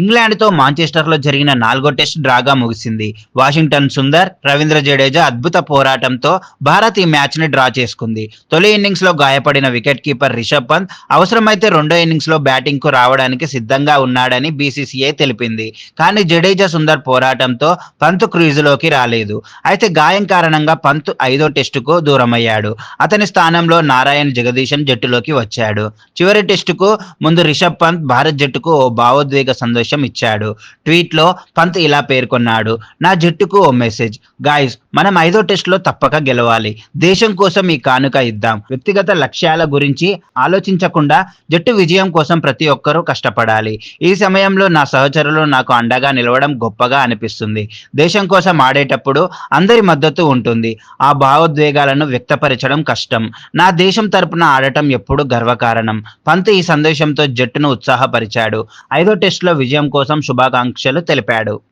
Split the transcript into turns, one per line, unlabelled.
ఇంగ్లాండ్తో మాంచెస్టర్లో జరిగిన నాలుగో టెస్ట్ డ్రాగా ముగిసింది. వాషింగ్టన్ సుందర్ రవీంద్ర జడేజా అద్భుత పోరాటంతో భారత్ ఈ మ్యాచ్ని డ్రా చేసుకుంది. తొలి ఇన్నింగ్స్లో గాయపడిన వికెట్ కీపర్ రిషబ్ పంత్ అవసరమైతే రెండో ఇన్నింగ్స్లో బ్యాటింగ్కు రావడానికి సిద్ధంగా ఉన్నాడని బీసీసీఐ తెలిపింది. కానీ జడేజా సుందర్ పోరాటంతో పంత్ క్రీజులోకి రాలేదు. అయితే గాయం కారణంగా పంత్ ఐదో టెస్టుకు దూరమయ్యాడు. అతని స్థానంలో నారాయణ్ జగదీశన్ జట్టులోకి వచ్చాడు. చివరి టెస్టుకు ముందు రిషబ్ పంత్ భారత్ జట్టుకు ఓ భావోద్వేగ సందేశం ఇచ్చాడు. ట్వీట్లో పంత్ ఇలా పేర్కొన్నాడు. నా జట్టుకు ఓ మెసేజ్. గాయస్ మనం ఐదో టెస్టులో తప్పక గెలవాలి. దేశం కోసం ఈ కానుక ఇద్దాం. వ్యక్తిగత లక్ష్యాల గురించి ఆలోచించకుండా జట్టు విజయం కోసం ప్రతి ఒక్కరూ కష్టపడాలి. ఈ సమయంలో నా సహచరులు నాకు అండగా నిలవడం గొప్పగా అనిపిస్తుంది. దేశం కోసం ఆడేటప్పుడు అందరి మద్దతు ఉంటుంది. ఆ భావోద్వేగాలను వ్యక్తపరచడం కష్టం. నా దేశం తరపున ఆడటం ఎప్పుడు గర్వకారణం. పంత్ ఈ సందేశంతో జట్టును ఉత్సాహపరిచాడు. ఐదో టెస్టులో విజయం కోసం శుభాకాంక్షలు తెలిపాడు.